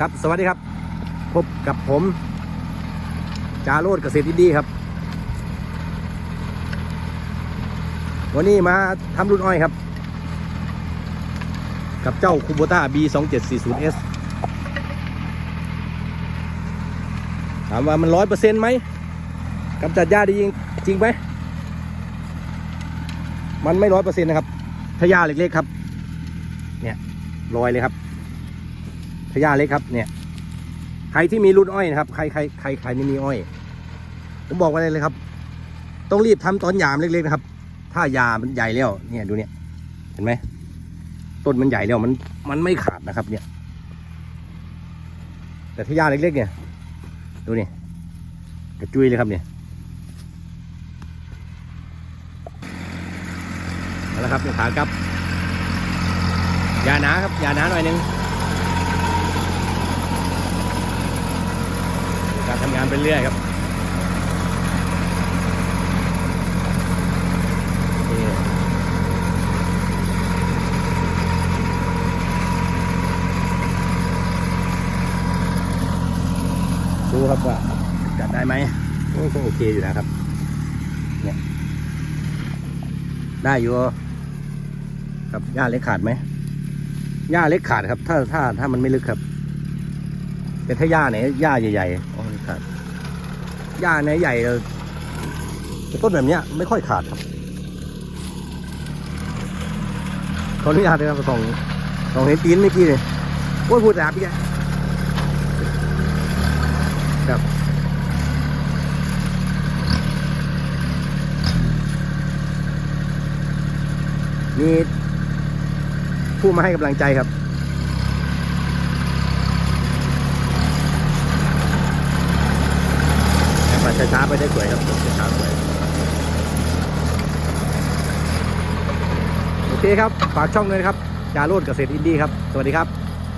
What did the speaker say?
ครับสวัสดีครับ พบกับผม จาโรดเกษตรดีครับ วันนี้มาทำรุ่นอ้อยครับ กับเจ้าคูโบต้า B 2 7 4 0 S ถามว่ามันร้อยเปอร์เซ็นต์ไหมกำจัดหญ้าได้จริงจริงไหมมันไม่ร้อยเปอร์เซ็นต์นะครับ ถ้าหญ้าเล็กๆครับ เนี่ยลอยเลยครับ ถ้าหญ้าเล็กครับ เนี่ยใครที่มีรุ่นอ้อยนะครับ ใครใครใครใครไม่มีอ้อย ผมบอกไว้เลยครับ ต้องรีบทำตอนยามเล็กๆนะครับ ถ้ายามันใหญ่แล้วเนี่ยดูเนี่ย เห็นไหมต้นมันใหญ่แล้วมันมันไม่ขาดนะครับ เนี่ย แต่ถ้าหญ้าเล็กๆเนี่ย ดูนี่กระจุยเลยครับเนี่ยเอาละครับขากลับยาหนาครับยาหนาหน่อยหนึงการทำงาน ไปเรื่อยครับดูครับว่าจัดได้ไหมโอ้ก็โอเคอยู่นะครับ เนี่ย ได้อยู่ครับหญ้าเล็กขาดไหมหญ้าเล็กขาดครับ ถ้าถ้าถ้ามันไม่ลึกครับ แต่ถ้าหญ้าไหนหญ้าใหญ่ๆอ๋อขาด หญ้าไหนใหญ่เออต้นแบบเนี้ยไม่ค่อยขาดครับขออนุญาตนะครับสองสองเห็นตีนเมื่อกี้เลยโอ้ยพูดแต่พี่แกครับมีผู้มาให้กำลังใจครับ แต่ปัด ช้าไปได้สวยครับช้าสวยโอเคครับ ฝากช่องเลยนะครับ จาโรดเกษตรอินดี้ครับ สวัสดีครับ